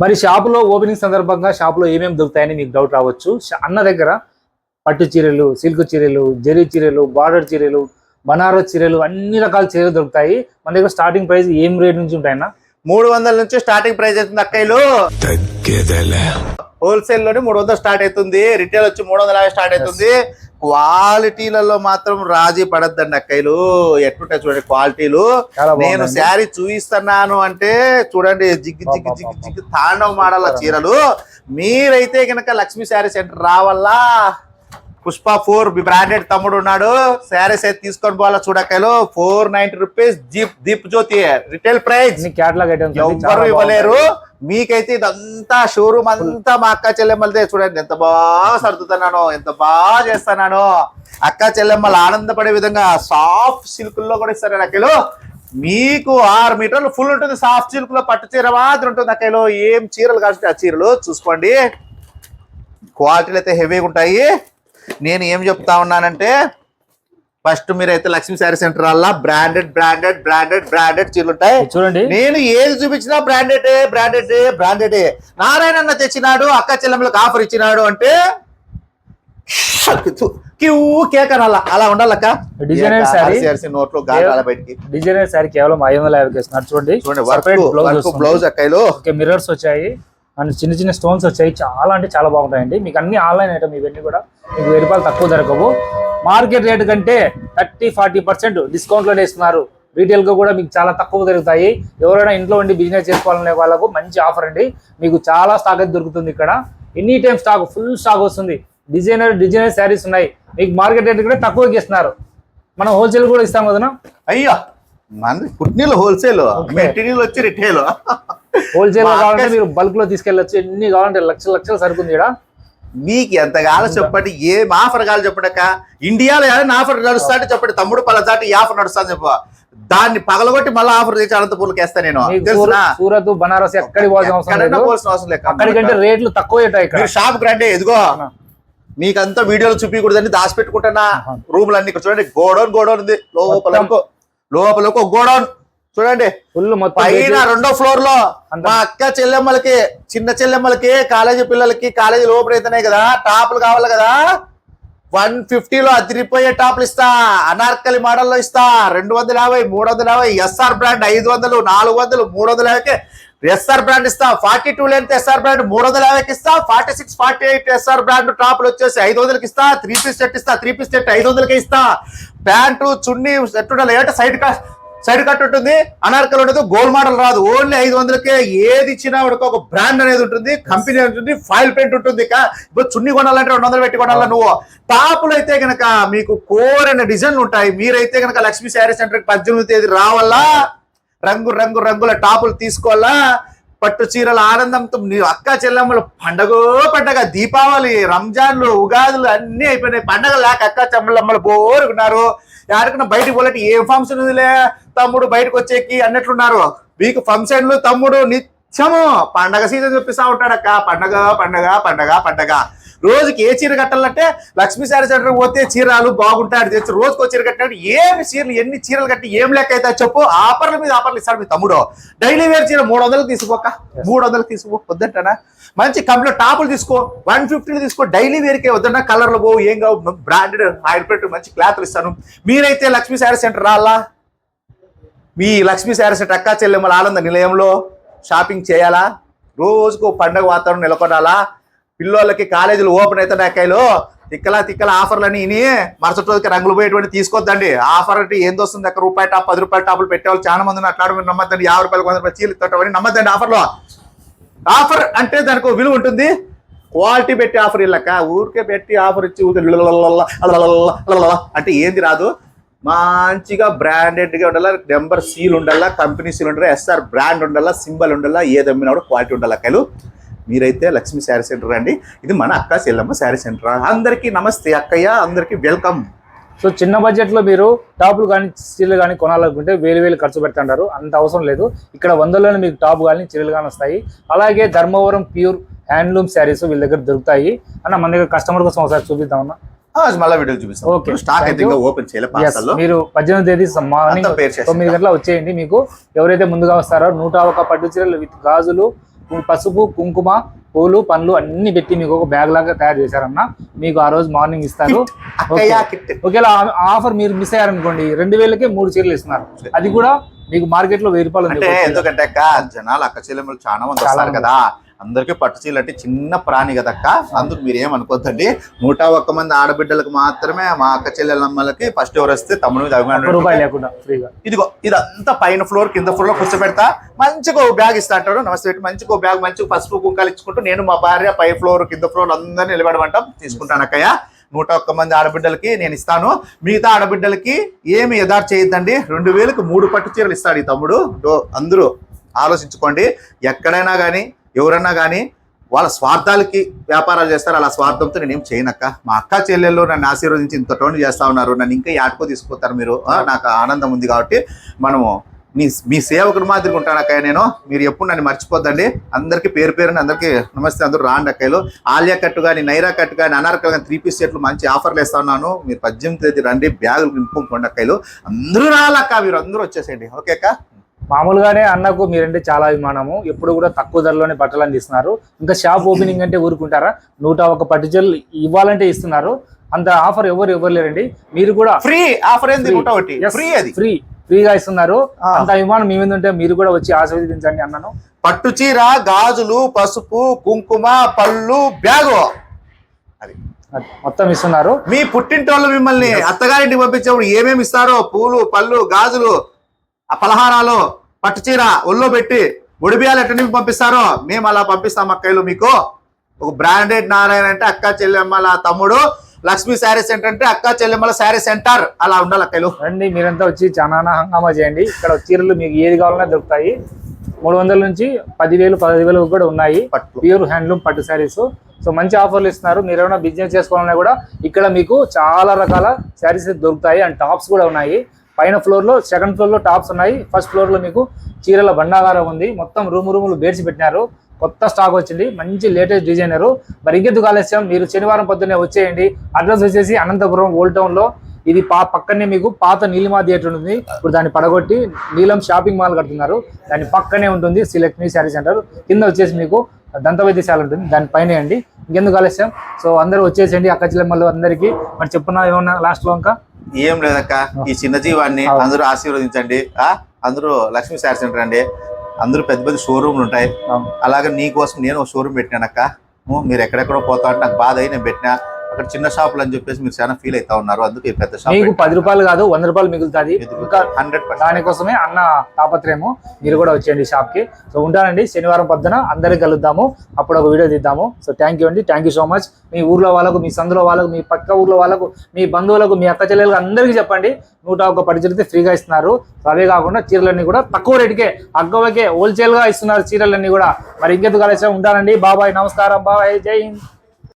మరి షాపులో ఓపెనింగ్ సందర్భంగా షాపులో ఏమేమి దొరుకుతాయని మీకు డౌట్ రావచ్చు. అన్న దగ్గర పట్టు చీరలు సిల్క్ చీరలు జరీ చీరలు బార్డర్ చీరలు బనారస్ చీరలు అన్ని రకాల చీరలు దొరుకుతాయి. మన దగ్గర స్టార్టింగ్ ప్రైస్ ఏం రేట్ నుంచి ఉంటాయన్న మూడు వందల నుంచి స్టార్టింగ్ ప్రైస్ అవుతుంది అక్కయ్యలు హోల్సేల్లోనే మూడు వందలు స్టార్ట్ అవుతుంది. రిటైల్ వచ్చి మూడు వందల స్టార్ట్ అవుతుంది. క్వాలిటీలలో మాత్రం రాజీ పడద్దండి అక్కయ్యలు. ఎట్లుంటాయి చూడండి క్వాలిటీలు. నేను. శారీ చూపిస్తున్నాను అంటే చూడండి జిగ్గి జిగ్గి జిగ్గి జిగ్గి తాండవ మాడల చీరలు. మీరైతే గనక లక్ష్మీ శారీ సెంటర్ రావాలా? పుష్ప ఫోర్ బ్రాండెడ్ తమ్ముడు ఉన్నాడు. శారీస్ అయితే తీసుకొని పోవాలా చూడక్కలు ఫోర్ నైన్టీ రూపీస్ జీప్ దీప్ జ్యోతి రిటైల్ ప్రైస్ అన్ని క్యాటలాగ్ ఐటమ్స్ ఎవ్వరు ఇవ్వలేరు. మీకైతే ఇదంతా షోరూమ్ అంతా మా అక్క చెల్లెమ్మలదే. చూడండి ఎంత బాగా సర్దుతున్నాను ఎంత బాగా చేస్తున్నాను. అక్క చెల్లెమ్మలు ఆనందపడే విధంగా సాఫ్ట్ సిల్క్లో కూడా ఇస్తారు అక్కలు మీకు ఆరు మీటర్లు ఫుల్ ఉంటుంది. సాఫ్ట్ సిల్క్లో పట్టు చీర మాత్రం ఉంటుంది అక్కలో ఏం చీరలు కావాలంటే ఆ చీరలు చూసుకోండి. క్వాలిటీలు అయితే హెవీగా ఉంటాయి. నేను ఏం చెప్తా ఉన్నానంటే ఫస్ట్ మీరైతే లక్ష్మీ శారీ సెంటర్ వల్ల బ్రాండెడ్ బ్రాండెడ్ బ్రాండెడ్ బ్రాండెడ్ చీరలు ఉంటాయి. చూడండి. నేను ఏది చూపించినా బ్రాండెడ్ బ్రాండెడ్ బ్రాండెడ్. నారాయణ అన్న తెచ్చినాడు అక్క చెల్లెమ్మలకు ఆఫర్ ఇచ్చినాడు అంటే క్యూ కేక్ అనాల అలా ఉండాలక్క. Designer saree. నోట్లో గాలి బయటికి. డిజైనర్ శారీ కేవలం ఐదు వందల యాభైకి ఇస్తున్నారు చూడండి చూడండి వర్క్. బ్లౌజ్ అక్కలు మిర్రర్స్ వచ్చాయి. అండ్ చిన్న చిన్న స్టోన్స్ వచ్చాయి. చాలా అంటే చాలా బాగుంటాయండి. మీకు అన్ని ఆన్లైన్ ఐటమ్ ఇవన్నీ కూడా మీకు వెయ్యి రూపాయలు తక్కువ దొరకవు మార్కెట్ రేట్ కంటే థర్టీ ఫార్టీ పర్సెంట్ డిస్కౌంట్లో ఇస్తున్నారు. రీటైల్గా కూడా మీకు చాలా తక్కువ దొరుకుతాయి ఎవరైనా ఇంట్లో ఉండి బిజినెస్ చేసుకోవాలనే వాళ్ళకు మంచి ఆఫర్ అండి. మీకు చాలా స్టాక్ అయితే దొరుకుతుంది ఇక్కడ. Any time stock full stock వస్తుంది. డిజైనర్ డిజైనర్ శారీస్ ఉన్నాయి. మీకు మార్కెట్ రేట్ కూడా తక్కువకి ఇస్తున్నారు. మనం హోల్సేల్ కూడా ఇస్తాం కదా అయ్యో మన పుట్టినీళ్ళు హోల్సేల్ మెటీరియల్ వచ్చి రిటైల్ హోల్సేల్ కావాలంటే మీరు బల్క్లో తీసుకెళ్ళచ్చు. ఎన్ని కావాలంటే లక్షల లక్షలు సరుకుంది ఇక్కడ మీకు ఎంత కావాలో చెప్పండి. ఏం ఆఫర్ కావాలి చెప్పండి అక్క. ఇండియాలో ఏదైనా ఆఫర్ నడుస్తా అంటే చెప్పండి. తమ్ముడు పలచాటి ఈ ఆఫర్ నడుస్తా అని చెప్పు. దాన్ని పగలగొట్టి మళ్ళీ ఆఫర్ తెచ్చి అనంతపూర్కి వేస్తా నేను. సూరత్- బనారస్ ఎక్కడికి పోవాల్సిన అవసరం లేదు. అక్కడికంటే రేట్లు తక్కువ షాప్ రండి ఎదుగో మీకంతా వీడియోలు చూపించకూడదని దాచిపెట్టుకుంటున్నా. రూమ్లు అన్ని ఇక్కడ చూడండి. గోడౌన్ గోడౌన్ ఉంది. లోపల లోపల ఒక గోడౌన్. చూడండి. ఫుల్ మొత్తం పైన రెండో ఫ్లోర్లో మా అక్క చెల్లెమ్మలకి చిన్న చెల్లెమ్మలకి కాలేజీ పిల్లలకి కాలేజీ లోపల అయితేనే కదా టాపులు కావాలి కదా. వన్ ఫిఫ్టీలో అదిరిపోయే టాపులు ఇస్తా అనార్కలి మోడల్లో ఇస్తా రెండు వందల యాభై మూడు వందల యాభై ఎస్ఆర్ బ్రాండ్ ఐదు వందలు నాలుగు వందలు మూడు వందల యాభైకి ఎస్ఆర్ బ్రాండ్ ఇస్తా forty two length SR brand మూడు వందల యాభైకి ఇస్తా forty six forty eight SR brand టాపులు వచ్చేసి ఐదు వందలకి ఇస్తా త్రీ పీస్ సెట్ ఇస్తా త్రీ పీస్ సెట్ ఐదు వందలకి ఇస్తా. ప్యాంటు చున్నీ సెట్ ఉండాలి ఏంటంటే సైడ్ కా సైడ్ కట్ ఉంటుంది అనార్కల్ ఉండదు గోల్డ్ మోడల్ రాదు. ఓన్లీ ఐదు వందలకే ఏది ఇచ్చినా వాడికి ఒక బ్రాండ్ అనేది ఉంటుంది కంపెనీ ఉంటుంది ఫైల్ పెయింట్ ఉంటుంది. కా- ఇప్పుడు చున్ని కొనాలంటే రెండు వందలు పెట్టి కొనాలా నువ్వు? టాపులు అయితే గనక మీకు కోరైన డిజైన్లు ఉంటాయి. మీరైతే గనక లక్ష్మీ శారీ సెంటర్ పద్దెనిమిది తేదీ రావాలా? రంగు రంగు రంగుల టాపులు తీసుకోవాలా? పట్టు చీరల ఆనందంతో నీ అక్క చెల్లెమ్మలు పండగ పండగ దీపావళి రంజాన్లు ఉగాదులు అన్నీ అయిపోయినాయి. పండగ లేక అక్క చెల్లెమ్మలు బోరుకున్నారు ఎవరికైనా బయటకు పోలేటి ఏ ఫంక్షన్ ఉందిలే? తమ్ముడు బయటకు వచ్చేకి అన్నట్లున్నారు. మీకు ఫంక్షన్లు తమ్ముడు నిత్యము. పండగ సీజన్ చూపిస్తా ఉంటాడక్క. పండగ పండగ పండగ పండగ. రోజుకి ఏ చీర కట్టాలంటే లక్ష్మీ శారీ సెంటర్ పోతే చీరాలు బాగుంటాడు తెచ్చి రోజుకో చీర కట్టినట్టు ఏమి చీరలు ఎన్ని చీరలు కట్టి ఏం లెక్క అయితే చెప్పు. ఆఫర్ల మీద ఆఫర్లు ఇస్తాడు మీ తమ్ముడు. డైలీ వేర్ చీర మూడు వందలకు తీసుకోక మూడు వందలకు తీసుకో వద్దంటానా? మంచి కంపెనీ టాపులు తీసుకో వన్ ఫిఫ్టీలు తీసుకో డైలీ వేర్కే వద్దన్నా కలర్లు పోవు ఏం కావు బ్రాండెడ్ ఆయిల్ మంచి క్లాత్లు ఇస్తాను. మీరైతే లక్ష్మీ శారీ సెంటర్ రాలా? మీ లక్ష్మీ శారీ సెంటర్ అక్కా చెల్లెమ్మల ఆనంద నిలయంలో షాపింగ్ చేయాలా? రోజుకు పండగ వాతావరణం నెలకొనాలా? పిల్లోళ్ళకి కాలేజీలు ఓపెన్ అయితే నాకాయలు తిక్కల తిక్కల ఆఫర్లని ఇని మరుసటి రోజుకి రంగులు పోయేటువంటి తీసుకోద్దండి. ఆఫర్ అంటే ఏంది వస్తుంది? అక్కడ రూపాయి టాప్ పది రూపాయల టాపులు పెట్టేవాళ్ళు చాలా మంది ఉన్నారు. నమ్మద్దండి. యాభై రూపాయలు వంద రూపాయలు చీలు తోటవని నమ్మద్దండి ఆఫర్లో. ఆఫర్ అంటే దానికి విలువ ఉంటుంది. క్వాలిటీ పెట్టి ఆఫర్ ఇల్లక ఊరికే పెట్టి ఆఫర్ ఇచ్చి అంటే ఏంది రాదు? మంచిగా బ్రాండెడ్గా ఉండాలా? నెంబర్ సీల్ ఉండాలా? కంపెనీ సీల్ ఉండాలా? ఎస్ఆర్ బ్రాండ్ ఉండాలా? సింబల్ ఉండాలా? ఏది అమ్మినా కూడా క్వాలిటీ ఉండాలా కలు మీరైతే లక్ష్మీ శారీ సెంటర్ అండి ఇది మన అక్క చెల్లమ్మ శారీ సెంటర్. అందరికీ నమస్తే అక్కయ్య అందరికీ వెల్కమ్. సో చిన్న బడ్జెట్లో మీరు టాపులు కానీ చీరలు కానీ కొనాలనుకుంటే వేలు వేలు ఖర్చు పెడుతుంటారు అంత అవసరం లేదు. ఇక్కడ వందల్లోనే మీకు టాప్ కానీ చీరలు కానీ వస్తాయి. అలాగే ధర్మవరం ప్యూర్ హ్యాండ్లూమ్ శారీస్ వీళ్ళ దగ్గర దొరుకుతాయి. అన్న మన దగ్గర కస్టమర్ కోసం ఒకసారి చూపిద్దామన్నా మళ్ళీ వీడియో చూపిస్తాం. Okay. స్టాక్ అయితే ఓపెన్ చేయలే Yes, పార్సల్లో మీరు పద్దెనిమిది తేదీ మార్నింగ్. తొమ్మిది గంటల వచ్చేయండి మీకు. ఎవరైతే ముందుగా వస్తారో నూట ఒక పట్టు చీరలు విత్ గాజులు పసుపు కుంకుమ పూలు పండ్లు అన్ని పెట్టి మీకు ఒక బ్యాగ్ లాగా తయారు చేశారన్న. మీకు ఆ రోజు మార్నింగ్ ఇస్తారు. ఒకవేళ ఆఫర్ మీరు మిస్ అయ్యారనుకోండి రెండు వేలకే మూడు చీరలు ఇస్తున్నారు. అది కూడా మీకు మార్కెట్లో వెయ్యి రూపాయలు అంటే. ఎందుకంటే అక్క జనాలు అక్క చెల్లెమ్మలు చాలా మంది వస్తారు. కదా. అందరికీ పట్టు చీరలు అంటే చిన్న ప్రాణి కదా అక్క. అందుకు మీరు ఏమనుకోద్దండి నూట ఒక్క మంది ఆడబిడ్డలకు మాత్రమే మా అక్క చెల్లెమ్మలకి ఫస్ట్ ఎవరు వస్తే తమ్ముడు మీద ఒక్క అభిమానం రూపాయి లేకుండా ఫ్రీగా. ఇదిగో ఇదంతా పైన ఫ్లోర్ కింద ఫ్లోర్లో కూర్చోబెడతా. మంచిగా ఓ బ్యాగ్ ఇస్తా అంటాడు. నమస్తే మంచిగా ఓ బ్యాగ్ మంచిగా పసుపు కుంకాలు ఇచ్చుకుంటూ నేను మా భార్య పై ఫ్లోర్ కింద ఫ్లోర్ అందరినీ నిలబడమంటాం. తీసుకుంటాను అక్కయ్య. నూట ఒక్క మంది ఆడబిడ్డలకి నేను ఇస్తాను. మిగతా ఆడబిడ్డలకి ఏమి ఎదారు చేయొద్దండి. రెండు వేలకు మూడు పట్టు చీరలు ఇస్తాడు ఈ తమ్ముడు. అందరూ ఆలోచించుకోండి. ఎక్కడైనా కానీ ఎవరన్నా కానీ వాళ్ళ స్వార్థాలకి వ్యాపారాలు చేస్తారు. అలా స్వార్థంతో నేను చేయనక్క. మా అక్క చెల్లెళ్ళు నన్ను ఆశీర్వదించి ఇంత టోన్ చేస్తా ఉన్నారు. నన్ను ఇంకా యాడ్కో తీసుకుపోతారు మీరు. నాకు ఆనందం ఉంది కాబట్టి మనము మీ మీ సేవకుడు మాదిరిగా ఉంటాను అక్కయ్య నేను. మీరు ఎప్పుడు నన్ను మర్చిపోద్దండి. అందరికీ పేరు పేరుని అందరికీ నమస్తే అందరూ రాండి అక్కయ్యలు. ఆలియా కట్టు కానీ నైరా కట్టు కానీ అనార్కల్ కానీ త్రీ పీస్ సెట్లు మంచి ఆఫర్లు ఇస్తా ఉన్నాను. మీరు పద్దెనిమిది తేదీ రండి బ్యాగులు నింపుకోండి అక్కయ్యలు. అందరూ రాలక్క మీరు అందరూ వచ్చేసేయండి. ఓకే అక్క? మామూలుగానే అన్నకు మీరంటే చాలా అభిమానము. ఎప్పుడు కూడా తక్కువ ధరలోనే బట్టలు అందిస్తున్నారు ఇంకా షాప్ ఓపెనింగ్ అంటే ఊరుకుంటారా? నూట ఒక పట్టు చీరలు ఇవ్వాలంటే ఇస్తున్నారు. అంత ఆఫర్ ఎవరు ఎవరు లేరండి మీరు కూడా ఫ్రీ ఆఫర్ ఏంది? ఫ్రీ అది. ఫ్రీ ఫ్రీగా ఇస్తున్నారు. అంత అభిమానం మీ మీద ఉంటే మీరు కూడా వచ్చి ఆశీర్వదించండి అన్నను. పట్టు చీర గాజులు పసుపు కుంకుమ పళ్ళు బ్యాగు. అది. మొత్తం ఇస్తున్నారు. మీ పుట్టింటోళ్ళు మిమ్మల్ని అత్తగారింటికి పంపించేప్పుడు ఏమేమి ఇస్తారో పూలు పళ్ళు గాజులు ఆ పలహారాలు పట్టు చీర ఒళ్ళో పెట్టి ఒడిబియాలు ఎట్ట నింపి పంపిస్తారో మేము అలా పంపిస్తాం అక్కయ్యలు మీకు. ఒక బ్రాండెడ్ నారాయణ అంటే అక్క చెల్లెమ్మల తమ్ముడు. లక్ష్మీ శారీ సెంటర్ అంటే అక్క చెల్లెమ్మల శారీ సెంటర్ అలా ఉండాలి అక్కయ్యలు రండి మీరంతా వచ్చి చాలా హంగామా చేయండి. ఇక్కడ చీరలు మీకు ఏది కావాలన్నా దొరుకుతాయి. మూడు వందల నుంచి పదివేలు పదివేలు కూడా ఉన్నాయి. పట్టు. ప్యూర్ హ్యాండ్లూమ్ పట్టు శారీస్. సో మంచి ఆఫర్లు ఇస్తున్నారు. మీరు ఏమైనా బిజినెస్ చేసుకోవాలన్నా కూడా ఇక్కడ మీకు చాలా రకాల శారీస్ దొరుకుతాయి. అండ్ టాప్స్ కూడా ఉన్నాయి. పైన ఫ్లోర్లో సెకండ్ ఫ్లోర్లో టాప్స్ ఉన్నాయి. ఫస్ట్ ఫ్లోర్లో మీకు చీరల బండాగారం ఉంది. మొత్తం రూమ్ రూములు బేడ్చి పెట్టినారు. కొత్త స్టాక్ వచ్చింది. మంచి లేటెస్ట్ డిజైనర్ మరి ఇంకెందుకు ఆలస్యం మీరు శనివారం పొద్దున్నే వచ్చేయండి. అడ్రస్ వచ్చేసి అనంతపురం ఓల్డ్ టౌన్లో. ఇది పా పక్కనే మీకు పాత నీలిమా థియేటర్ ఉంటుంది. ఇప్పుడు దాన్ని పడగొట్టి నీలం షాపింగ్ మాల్ కడుతున్నారు. దాని పక్కనే ఉంటుంది శ్రీ లక్ష్మీ శారీ సెంటర్ కింద వచ్చేసి మీకు దంత వైద్యశాల ఉంటుంది. దాని పైన అండి. ఇంకెందుకు ఆలస్యం సో అందరూ వచ్చేసండి అక్క చెల్లెమ్మలు అందరికీ. మరి చెప్పున్నా ఏమన్నా లాస్ట్లో ఇంకా? ఏం లేదక్క. ఈ చిన్న జీవాన్ని. అందరూ ఆశీర్వదించండి. ఆ? అందరూ లక్ష్మీ శారీ సెంటర్ అండి. అందరూ పెద్ద పెద్ద షోరూమ్లు ఉంటాయి. అలాగే నీ కోసం నేను ఒక షోరూమ్ పెట్టినానక్క మీరు ఎక్కడెక్కడో పోతా అంటే నాకు బాధ అయ్యి నేను పెట్టినా. అక్కడ చిన్న షాపులు అని చెప్పేసి మీరు చాలా ఫీల్ అవుతా ఉన్నారు. అందుకే పెద్ద మీకు షాప్ పది రూపాయలు కాదు వంద రూపాయలు మిగులుతుంది. ఇంకా హండ్రెడ్ దానికోసమే అన్న తాపత్రయము మీరు కూడా వచ్చేయండి షాప్కి. సో ఉంటానండి. శనివారం పొద్దున అందరికి కలుద్దాము. అప్పుడు ఒక వీడియో తీద్దాము సో థ్యాంక్ యూ అండి. థ్యాంక్ యూ సో మచ్ మీ ఊర్లో వాళ్ళకు మీ సందులో వాళ్ళకు మీ పక్క ఊర్లో వాళ్ళకు మీ బంధువులకు మీ అక్క చెల్లెలకు అందరికీ చెప్పండి. నూట ఒక చీరలు ఫ్రీగా ఇస్తున్నారు. సో అవే కాకుండా చీరలన్నీ కూడా తక్కువ రేటుకే అగ్గవకే హోల్సేల్గా ఇస్తున్నారు చీరలన్నీ కూడా. మరి ఇంకెందుకు కలిసి ఉంటానండి. బాబాయ్ నమస్కారం. బాబాయ్ జై హింద్.